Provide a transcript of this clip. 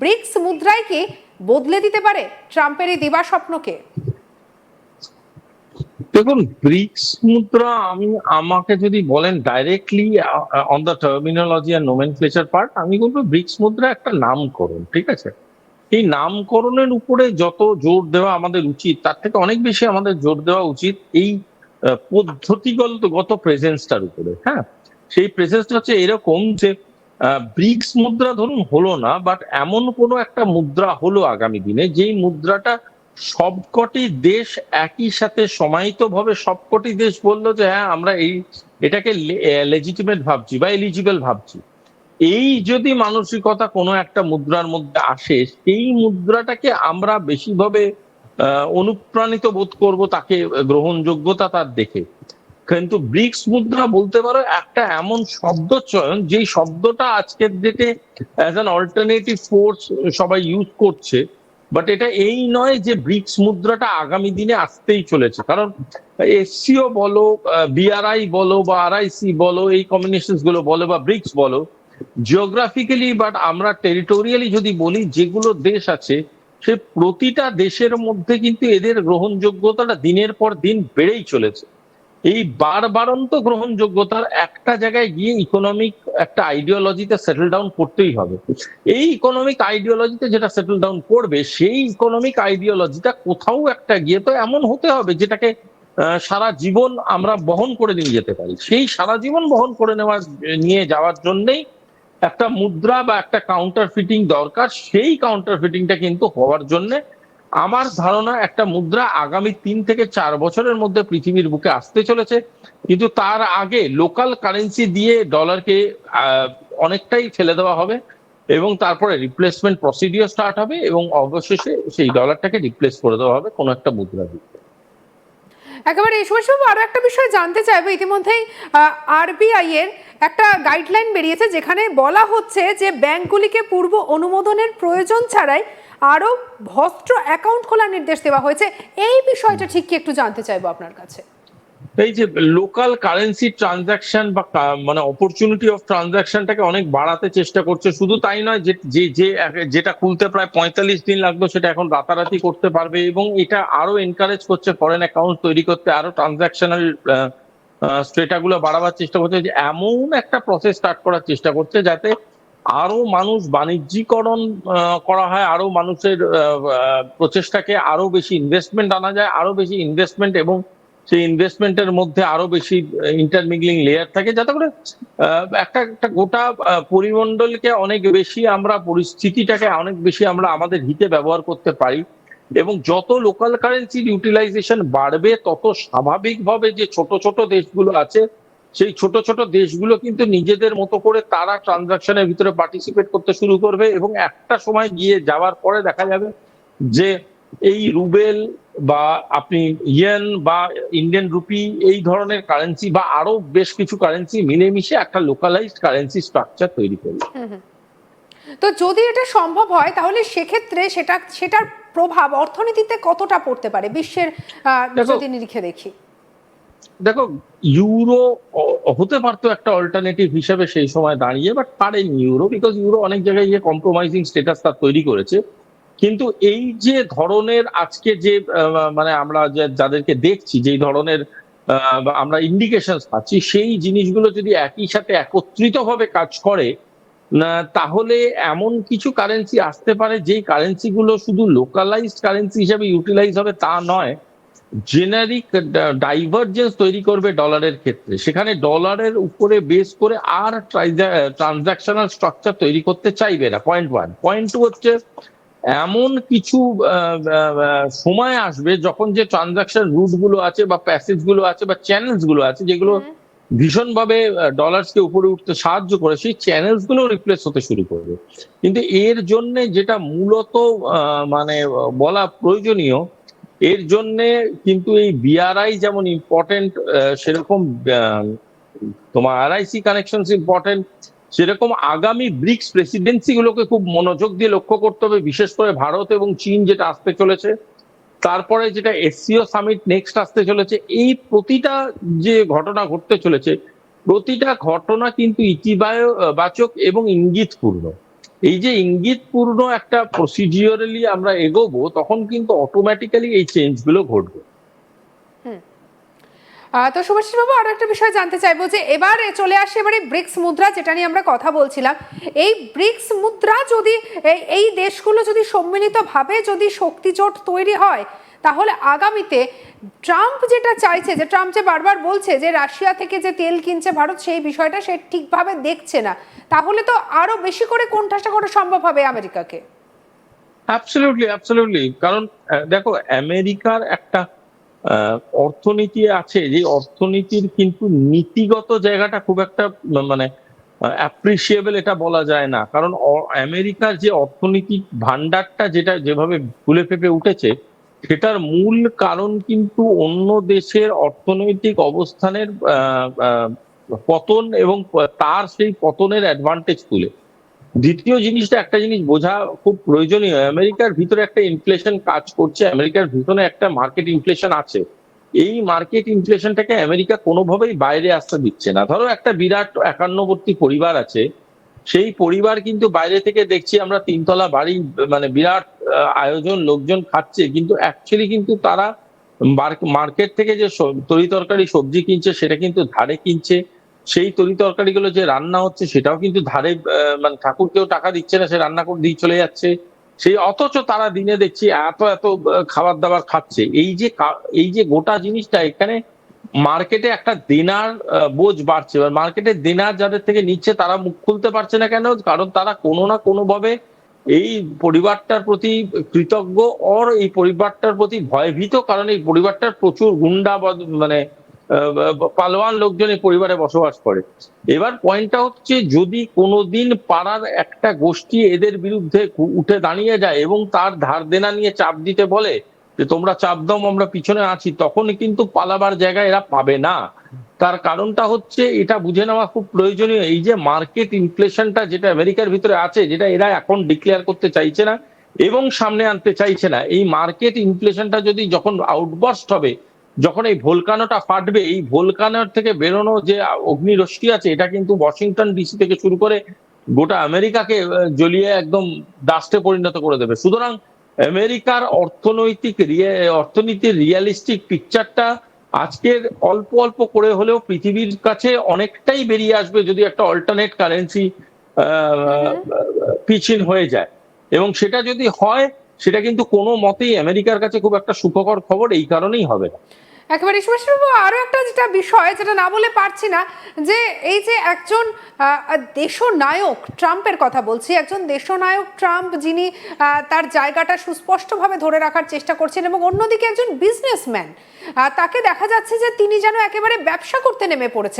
Bricks মুদ্রায় কি বদলে দিতে পারে ট্রাম্পের এই দিবা স্বপ্নকে? দেখুন, ব্রিক্স মুদ্রা, আমি, আমাকে যদি বলেন ডাইরেক্টলি অন দ্য টার্মিনোলজি আর নোমেনক্লেচার পার্ট আমি বলব ব্রিক্স মুদ্রা একটা নামকরণ, ঠিক আছে? এই নামকরণের উপরে যত জোর দেওয়া আমাদের উচিত, তার থেকে অনেক বেশি আমাদের জোর দেওয়া উচিত এই পদ্ধতিগত গত প্রেজেন্সটার উপরে হ্যাঁ? সেই প্রেজেন্সটা হচ্ছে এরকম যে ব্রিক্স মুদ্রা ধরুন হলো না বাট এমন কোনো একটা মুদ্রা হলো আগামী দিনে, যেই মুদ্রাটা সবকটি দেশ একই সাথে সমাহিত ভাবে সবকটি দেশ বলল যে হ্যাঁ আমরা এই, এটাকে লেজিটিমেট ভাবছি বা এলিজিবল ভাবছি। এই যদি মানসিকতা কোনো একটা মুদ্রার মধ্যে আসে, সেই মুদ্রাটাকে আমরা বেশিভাবে অনুপ্রাণিত বোধ করব তাকে গ্রহণযোগ্যতা তার দেখে। কিন্তু ব্রিক্স মুদ্রা বলতে পারো একটা এমন শব্দ চয়ন, যেই শব্দটা আজকের ডেটে অ্যাজ অ্যান অল্টারনেটিভ ফোর্স সবাই ইউজ করছে বাট এটা এই নয় যে ব্রিক্স মুদ্রাটা আগামী দিনে আসতেই চলেছে। কারণ এসসিও বলো বিআরআই বলো বা আরআইসি বলো, এই কম্বিনেশনগুলো বলো বা ব্রিক্স বলো জিওগ্রাফিক্যালি বাট আমরা টেরিটোরিয়ালি যদি বলি, যেগুলো দেশ আছে, সে প্রতিটা দেশের মধ্যে কিন্তু এদের গ্রহণযোগ্যতাটা দিনের পর দিন বেড়েই চলেছে। এই বারবারন্ত গ্রহণযোগ্যতার একটা জায়গায় গিয়ে ইকোনমিক একটা আইডিওলজিতে সেটেল ডাউন করতেই হবে। এই ইকোনমিক আইডিওলজিতে যেটা সেটেল ডাউন করবে, সেই ইকোনমিক আইডিওলজিটা কোথাও একটা গিয়ে তো এমন হতে হবে যেটাকে সারা জীবন আমরা বহন করে নিয়ে যেতে পারি। সেই সারা জীবন বহন করে নেওয়ার নিয়ে যাওয়ার জন্যেই একটা মুদ্রা বা একটা কাউন্টার ফিটিং দরকার। সেই কাউন্টার ফিটিংটা কিন্তু হওয়ার জন্য আমার ধারণা একটা মুদ্রা আগামী তিন থেকে চার বছরের মধ্যে পৃথিবীর বুকে আসতে চলেছে, কিন্তু তার আগে লোকাল কারেন্সি দিয়ে ডলারকে অনেকটাই ফেলে দেওয়া হবে এবং তারপরে রিপ্লেসমেন্ট প্রসিডিওর স্টার্ট হবে এবং অবশেষে সেই ডলারটাকে রিপ্লেস করে দেওয়া হবে কোনো একটা মুদ্রা দিয়ে। একেবারে এই সময় আরও একটা বিষয় জানতে চাইব। ইতিমধ্যেই আরবিআই এর একটা গাইডলাইন বেরিয়েছে যেখানে বলা হচ্ছে যে ব্যাংকগুলিকে পূর্ব অনুমোদনের প্রয়োজন ছাড়াই আরও ভস্ত্র অ্যাকাউন্ট খোলার নির্দেশ দেওয়া হয়েছে। এই বিষয়টা ঠিক কি একটু জানতে চাইব আপনার কাছে? এই যে লোকাল কারেন্সি ট্রানজাকশন বা মানে অপরচুনিটি অফ ট্রানজাকশনটাকে অনেক বাড়াতে চেষ্টা করছে। শুধু তাই নয়, যে যে যেটা খুলতে প্রায় পঁয়তাল্লিশ দিন লাগতো সেটা এখন রাতারাতি করতে পারবে এবং এটা আরও এনকারেজ করছে ফরেন অ্যাকাউন্ট তৈরি করতে। আরও ট্রানজাকশনাল স্ট্রেটাগুলো বাড়াবার চেষ্টা করছে। যে এমন একটা প্রসেস স্টার্ট করার চেষ্টা করছে যাতে আরও মানুষ বাণিজ্যিকরণ করা হয়, আরও মানুষের প্রচেষ্টাকে আরও বেশি ইনভেস্টমেন্ট আনা যায়, আরও বেশি ইনভেস্টমেন্ট এবং সেই ইনভেস্টমেন্টের মধ্যে আরও বেশি ইন্টারমিগলিং লেয়ার থাকে যাতে করে একটা একটা গোটা পরিমণ্ডলকে অনেক বেশি আমরা পরিস্থিতিটাকে অনেক বেশি আমরা আমাদের হিতে ব্যবহার করতে পারি এবং যত লোকাল কারেন্সির ইউটিলাইজেশন বাড়বে, তত স্বাভাবিকভাবে যে ছোট ছোট দেশগুলো আছে সেই ছোট ছোট দেশগুলো কিন্তু নিজেদের মতো করে তারা ট্রানজাকশনের ভিতরে পার্টিসিপেট করতে শুরু করবে এবং একটা সময় গিয়ে যাওয়ার পরে দেখা যাবে যে এই রুবেল বা আপনি ইয়েন বা ইন্ডিয়ান রুপি এই ধরনের কারেন্সি বা আরও বেশ কিছু কারেন্সি মিলেমিশে একটা লোকালাইজড কারেন্সি স্ট্রাকচার তৈরি করবে। তো যদি এটা সম্ভব হয় তাহলে সেক্ষেত্রে সেটা সেটার প্রভাব অর্থনীতিতে কতটা পড়তে পারে? বিশ্বের যদি নিরিখে দেখি। দেখো ইউরো হতে পারতো একটা অল্টারনেটিভ হিসেবে সেই সময় দাঁড়িয়ে বাট পারেনি ইউরো বিকজ ইউরো অনেক জায়গায় গিয়ে কম্প্রোমাইজিং স্টেটাস তার তৈরি করেছে। কিন্তু এই যে ধরনের আজকে যে মানে আমরা যাদেরকে দেখছি, যেই ধরনের আমরা ইন্ডিকেশন পাচ্ছি, সেই জিনিসগুলো যদি একই সাথে একত্রিতভাবে কাজ করে তাহলে এমন কিছু কারেন্সি আসতে পারে, যেই কারেন্সি গুলো শুধু লোকালাইজড কারেন্সি হিসেবে ইউটিলাইজ হবে তা নয় জেনারিক ডাইভার্জেন্স তৈরি করবে ডলারের ক্ষেত্রে। সেখানে ডলারের উপরে বেস করে আর ট্রানজাকশনাল স্ট্রাকচার তৈরি করতে চাইবে না। পয়েন্ট ওয়ান পয়েন্ট টু হচ্ছে এমন কিছু সময় আসবে যখন যে ট্রানজাকশন রুটগুলো আছে বা প্যাসেজগুলো আছে বা চ্যানেলসগুলো আছে যেগুলো। ভীষণভাবে ডলার্সকে উপরে উঠতে সাহায্য করে সেই চ্যানেলসগুলো রিপ্লেস হতে শুরু করবে। কিন্তু এর জন্য যেটা মূলত মানে বলা প্রয়োজনীয় এর জন্য কিন্তু এই বিআরআই যেমন ইম্পর্টেন্ট সেরকম তোমার আরআইসি কানেকশন ইম্পর্টেন্ট সেরকম আগামী ব্রিক্স প্রেসিডেন্সি গুলোকে খুব মনোযোগ দিয়ে লক্ষ্য করতে হবে, বিশেষ করে ভারত এবং চীন যেটা আসতে চলেছে। তারপরে যেটা এসসিও সামিট নেক্সট আসতে চলেছে, এই প্রতিটা যে ঘটনা ঘটতে চলেছে, প্রতিটা ঘটনা কিন্তু ইতিবাচক এবং ইঙ্গিতপূর্ণ। এই যে ইঙ্গিতপূর্ণ একটা প্রসিডিওরালি আমরা এগোবো, তখন কিন্তু অটোমেটিক্যালি এই চেঞ্জগুলো ঘটবে তো শুভাশিস বাবু আরও একটা বিষয় জানতে চাইব যে, এবার চলে আসে এবারে ব্রিক্স মুদ্রা, যেটা নিয়ে আমরা কথা বলছিলাম। এই ব্রিক্স মুদ্রা যদি এই দেশগুলো যদি সম্মিলিতভাবে যদি শক্তি জোট তৈরি হয় তাহলে আগামীতে ট্রাম্প যেটা চাইছে, যে ট্রাম্প যে বারবার বলছে যে রাশিয়া থেকে যে তেল কিনছে ভারত, সেই বিষয়টা সে ঠিকভাবে দেখছে না, তাহলে তো আরও বেশি করে কোণঠাসা করা সম্ভব হবে আমেরিকাকে। অ্যাবসলিউটলি অ্যাবসলিউটলি কারণ দেখো, আমেরিকার একটা অর্থনীতি আছে, যে অর্থনীতির কিন্তু নীতিগত জায়গাটা খুব একটা মানে অ্যাপ্রিসিয়েবল এটা বলা যায় না। কারণ আমেরিকার যে অর্থনৈতিক ভান্ডারটা যেটা যেভাবে ফুলে ফেপে উঠেছে সেটার মূল কারণ কিন্তু অন্য দেশের অর্থনৈতিক অবস্থানের পতন এবং তার সেই পতনের অ্যাডভান্টেজ তুলে। দ্বিতীয় জিনিসটা একটা জিনিস বোঝা খুব প্রয়োজনীয়, আমেরিকার ভিতরে একটা ইনফ্লেশন কাজ করছে, আমেরিকার ভিতরে একটা মার্কেট ইনফ্লেশন আছে। এই মার্কেট ইনফ্লেশনটাকে আমেরিকা কোনোভাবেই বাইরে আসতে দিচ্ছে না। ধরো একটা বিরাট একান্নবর্তী পরিবার আছে সেই পরিবার কিন্তু বাইরে থেকে দেখছি আমরা তিনতলা বাড়ি মানে বিরাট আয়োজন, লোকজন খাচ্ছে। কিন্তু অ্যাকচুয়ালি কিন্তু তারা মার্কেট থেকে যে তরি তরকারি সবজি কিনছে, সেটা কিন্তু ধারে কিনছে। সেই তরি তরকারিগুলো যে রান্না হচ্ছে, সেটাও কিন্তু ধারে মানে ঠাকুরকেও টাকা দিচ্ছে না, সে রান্না করে, দিয়ে চলে যাচ্ছে। সেই অথচ তারা দিনে দেখছি এত এত খাবার দাবার খাচ্ছে। এই যে এই যে গোটা জিনিসটা এখানে মার্কেটে একটা দেনার বোঝ বাড়ছে। এবার মার্কেটে দেনার যাদের থেকে নিচ্ছে, তারা মুখ খুলতে পারছে না কেন? কারণ তারা কোনো না কোনো ভাবে এই পরিবারটার প্রতি কৃতজ্ঞ, অর এই পরিবারটার প্রতি ভয়ভীত, কারণ এই পরিবারটার প্রচুর গুন্ডা মানে পালোয়ান লোকজন এই পরিবারে বসবাস করে। এবার পয়েন্টটা হচ্ছে, যদি কোনোদিন পাড়ার একটা গোষ্ঠী এদের বিরুদ্ধে উঠে দাঁড়িয়ে যায় এবং তার ধার দেনা নিয়ে চাপ দিতে বলে যে তোমরা চাপ দাও, আমরা পিছনে আছি তখন কিন্তু পালাবার জায়গা এরা পাবে না। তার কারণটা হচ্ছে, এটা বুঝে নেওয়া খুব প্রয়োজনীয়। এই যে মার্কেট ইনফ্লেশনটা যেটা আমেরিকার ভিতরে আছে, যেটা এরা এখন ডিক্লেয়ার করতে চাইছে না এবং সামনে আনতে চাইছে না, এই মার্কেট ইনফ্লেশনটা যদি যখন আউটবার্স্ট হবে, যখন এই ভোলকানোটা ফাটবে, এই ভোলকানোর থেকে বেরোনো যে অগ্নিরশ্মি আছে, এটা কিন্তু ওয়াশিংটন ডিসি থেকে শুরু করে গোটা আমেরিকাকে জ্বলিয়ে একদম ডাস্টে পরিণত করে দেবে। সুতরাং আমেরিকার অর্থনৈতিক রিয়া- অর্থনীতির রিয়ালিস্টিক পিকচারটা আজকের অল্প অল্প করে হলেও পৃথিবীর কাছে অনেকটাই বেরিয়ে আসবে যদি একটা অল্টারনেট কারেন্সি পিছিন হয়ে যায়। এবং সেটা যদি হয় সেটা কিন্তু কোনো মতেই আমেরিকার কাছে খুব একটা সুখকর খবর এই কারণেই হবে না। একেবারে সুভাষবাবু আরও একটা যেটা বিষয় যেটা না বলে পারছি না, যে এই যে একজন দেশনায়ক ট্রাম্পের কথা বলছি, একজন দেশনায়ক ট্রাম্প যিনি তার জায়গাটা সুস্পষ্টভাবে ধরে রাখার চেষ্টা করছেন এবং অন্যদিকে একজন বিজনেসম্যান তাকে দেখা যাচ্ছে যে তিনি যেন একেবারে ব্যবসা করতে নেমে পড়েছেন।